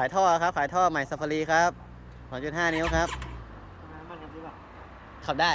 ขายท่อครับ ขายท่อใหม่ซาฟารีครับ 2.5 นิ้วครับ ขับได้